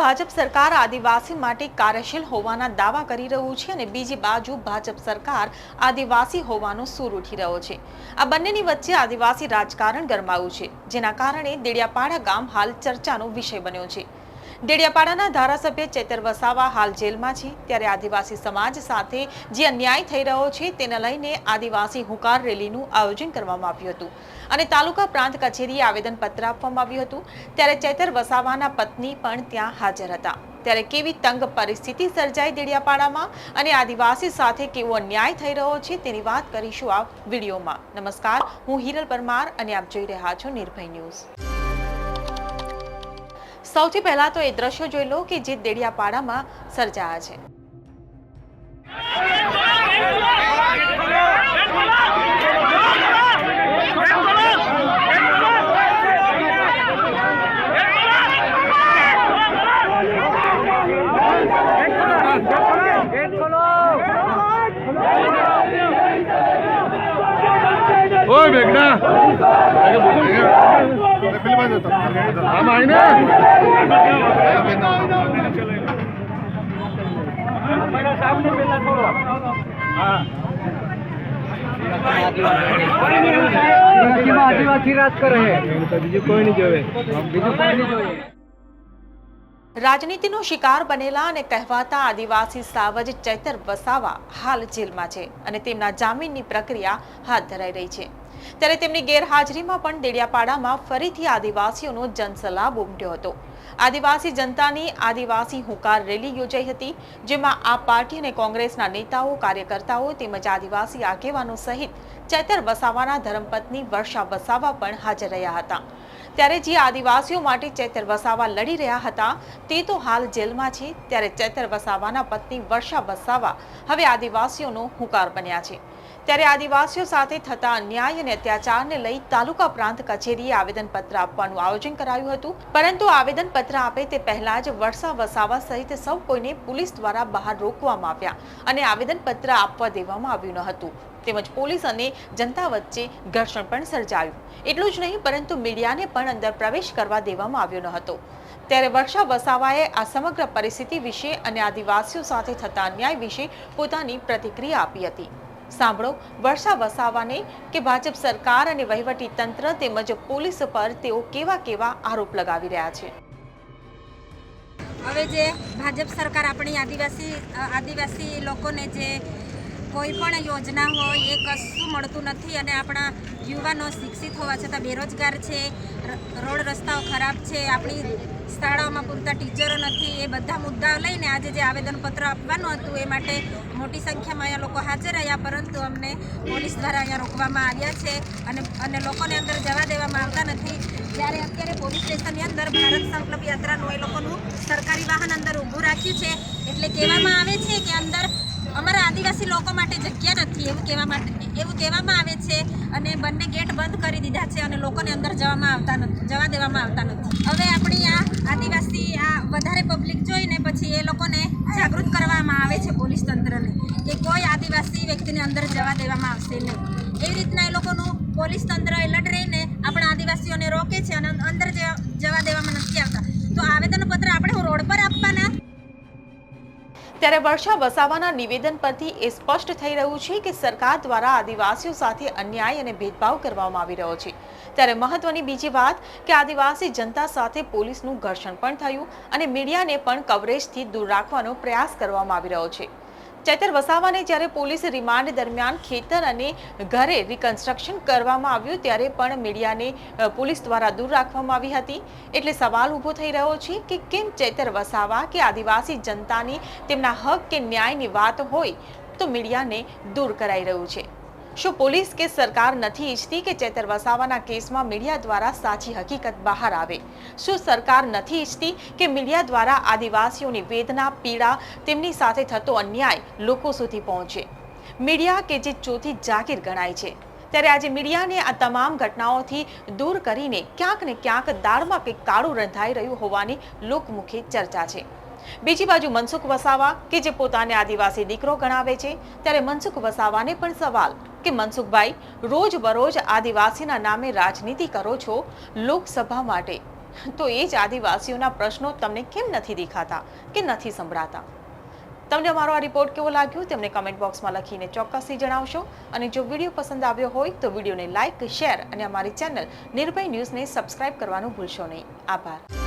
ભાજપ સરકાર આદિવાસી માટે કાર્યશીલ હોવાના દાવા કરી રહ્યું છે અને બીજી બાજુ ભાજપ સરકાર આદિવાસી હોવાનો સૂર ઉઠી રહ્યો છે. આ બંનેની વચ્ચે આદિવાસી રાજકારણ ગરમાયું છે, જેના કારણે દેડિયાપાડા ગામ હાલ ચર્ચાનો વિષય બન્યો છે. દેડિયાપાડાના ધારાસભ્ય ચેતર વસાવા હાલ જેલમાં છે. ત્યારે આદિવાસી સમાજ સાથે જે અન્યાય થઈ રહ્યો છે તેને લઈને આદિવાસી હુંકાર રેલીનું આયોજન કરવામાં આવ્યું હતું. અને તાલુકા પ્રાંત કચેરીએ આવેદનપત્ર આપવામાં આવ્યું હતું. ત્યારે ચેતર વસાવાના પત્ની પણ ત્યાં હાજર હતા. ત્યારે કેવી તંગ પરિસ્થિતિ સર્જાઈ દેડિયાપાડામાં અને આદિવાસી સાથે કેવો અન્યાય થઈ રહ્યો છે તેની વાત કરીશું આ વિડીયોમાં. નમસ્કાર, હું હિરલ પરમાર અને આપ જોઈ રહ્યા છો નિર્ભય ન્યૂઝ. સૌથી પહેલાં તો એ દ્રશ્યો જોઈ લો કે જે દેડિયાપાડામાં સર્જાયા છે. ઓય મેઘના. આમ આઈને આદિવાસી રાજ કરે બીજું કોઈ નહીં જોવે બીજું કોઈ નહીં જોવે રાજનીતિનો શિકાર બનેલા અને કહેવાતા આદિવાસી સાવજ ચૈતર વસાવા હાલ જેલમાં છે અને તેમના જામીનની પ્રક્રિયા હાથ ધરાઈ રહી છે. ત્યારે તેમની ગેરહાજરીમાં પણ દેડિયાપાડામાં ફરીથી આદિવાસીઓનો જનસલાબ ઉમટ્યો હતો. આદિવાસી જનતાની આદિવાસી હુંકાર રેલી યોજાઈ હતી, જેમાં આ પાર્ટી અને કોંગ્રેસના નેતાઓ, કાર્યકર્તાઓ તેમજ આદિવાસી આગેવાનો સહિત ચૈતર વસાવાના ધર્મપત્ની વર્ષા વસાવા પણ હાજર રહ્યા હતા. ત્યારે જે આદિવાસીઓ માટે ચેતર વસાવા લડી રહ્યા હતા, તે તો હાલ જેલમાં છે. ત્યારે ચેતર વસાવાના પત્ની વર્ષા વસાવા હવે આદિવાસીઓનો હુંકાર બન્યા છે. ત્યારે આદિવાસીઓ સાથે થતા અન્યાય અને અત્યાચારને લઈ તાલુકા પ્રાંત કચેરીએ આવેદનપત્ર આપવાનું આયોજન કરાયું હતું. પરંતુ આવેદનપત્ર આપે તે પહેલા જ વર્ષા વસાવા સહિત સૌ કોઈને પોલીસ દ્વારા બહાર રોકવામાં આવ્યા અને આવેદનપત્ર આપવા દેવામાં આવ્યું ન હતું. તેમજ પોલીસ અને જનતા વચ્ચે ઘર્ષણ પણ સર્જાયું. એટલું જ નહીં, પરંતુ મીડિયાને પણ અંદર પ્રવેશ કરવા દેવામાં આવ્યો ન હતો. ત્યારે વર્ષા વસાવાએ આ સમગ્ર પરિસ્થિતિ વિશે અને આદિવાસીઓ સાથે થતા અન્યાય વિશે પોતાની પ્રતિક્રિયા આપી હતી. સાંભળો, વર્ષા વસાવાને કે ભાજપ સરકાર અને વહીવટી તંત્ર તેમજ પોલીસ પર તેઓ કેવા કેવા આરોપ લગાવી રહ્યા છે. હવે જે ભાજપ સરકાર આપણી આદિવાસી આદિવાસી લોકોને જે કોઈ પણ યોજના હોય, એ કશું મળતું નથી અને આપણા યુવાનો શિક્ષિત હોવા છતાં બેરોજગાર છે રોડ રસ્તાઓ ખરાબ છે, આપણી શાળાઓમાં પૂરતા ટીચરો નથી, એ બધા મુદ્દાઓ લઈને આજે જે આવેદનપત્ર આપવાનું હતું, એ માટે મોટી સંખ્યામાં અહીંયા લોકો હાજર રહ્યા, પરંતુ અમને પોલીસ દ્વારા અહીંયા રોકવામાં આવ્યા છે અને અને લોકોને અંદર જવા દેવામાં આવતા નથી. જ્યારે અત્યારે પોલીસ સ્ટેશનની અંદર ભારત સંકલ્પ યાત્રાનું એ લોકોનું સરકારી વાહન અંદર ઊભું રાખ્યું છે, એટલે કહેવામાં આવે છે કે અંદર અમારા આદિવાસી લોકો માટે જગ્યા નથી, એવું કહેવા માટે, એવું કહેવામાં આવે છે અને બંને ગેટ બંધ કરી દીધા છે અને લોકોને અંદર જવામાં આવતા નથી જવા દેવામાં આવતા નથી. હવે આપણી આ આદિવાસી આ વધારે પબ્લિક જોઈને પછી એ લોકોને જાગૃત કરવામાં આવે છે પોલીસ તંત્રને કે કોઈ આદિવાસી વ્યક્તિને અંદર જવા દેવામાં આવશે નહીં. એવી રીતના એ લોકોનું પોલીસ તંત્ર એલર્ટ રહીને આપણા આદિવાસીઓને રોકે છે અને અંદર ત્યારે વર્ષા વસાવાના નિવેદન પરથી એ સ્પષ્ટ થઈ રહ્યું છે કે સરકાર દ્વારા આદિવાસીઓ સાથે અન્યાય અને ભેદભાવ કરવામાં આવી રહ્યો છે. ત્યારે મહત્વની બીજી વાત કે આદિવાસી જનતા સાથે પોલીસનું ઘર્ષણ પણ થયું અને મીડિયાને પણ કવરેજથી દૂર રાખવાનો પ્રયાસ કરવામાં આવી રહ્યો છે. ચૈતર વસાવાને જ્યારે પોલીસ રિમાન્ડ દરમિયાન ખેતર અને ઘરે રિકન્સ્ટ્રક્શન કરવામાં આવ્યું, ત્યારે પણ મીડિયાને પોલીસ દ્વારા દૂર રાખવામાં આવી હતી. એટલે સવાલ ઊભો થઈ રહ્યો છે કે કેમ ચૈતર વસાવા કે આદિવાસી જનતાની તેમના હક કે ન્યાયની વાત હોય, તો મીડિયાને દૂર કરાઈ રહ્યું છે. શું પોલીસ કે સરકાર નથી ઈચ્છતી કે ચેતર વસાવાના કેસમાં મીડિયા દ્વારા સાચી હકીકત બહાર આવે? શું સરકાર નથી ઈચ્છતી કે મીડિયા દ્વારા આદિવાસીઓની વેદના, પીડા, તેમની સાથે થતો અન્યાય લોકો સુધી પહોંચે? મીડિયા કે જે ચોથી જાગીર ગણાય છે? ત્યારે આજે મીડિયાને આ તમામ ઘટનાઓથી દૂર કરીને ક્યાંક ને ક્યાંક દાળમાં કંઈક કાળું રંધાઈ રહ્યું હોવાની લોકમુખે ચર્ચા છે. બીજી બાજુ મનસુખ વસાવા, કે જે પોતાને આદિવાસી દીકરો ગણાવે છે, ત્યારે મનસુખ વસાવાને પણ સવાલ કે મનસુખભાઈ રોજ બરોજ આદિવાસીના નામે રાજનીતિ કરો છો લોકસભા માટે. તો એ જ આદિવાસીઓના પ્રશ્નો તમને કેમ નથી દેખાતા કે નથી સંભળાતા? તમને અમારો આ રિપોર્ટ કેવો લાગ્યો? તેમને કમેન્ટ બોક્સમાં લખીને ચોક્કસથી જણાવશો. અને જો વીડિયો પસંદ આવ્યો હોય તો વિડીયોને લાઇક શેર અને અમારી ચેનલ નિર્ભય ન્યૂઝને સબસ્ક્રાઇબ કરવાનું ભૂલશો નહીં. આભાર.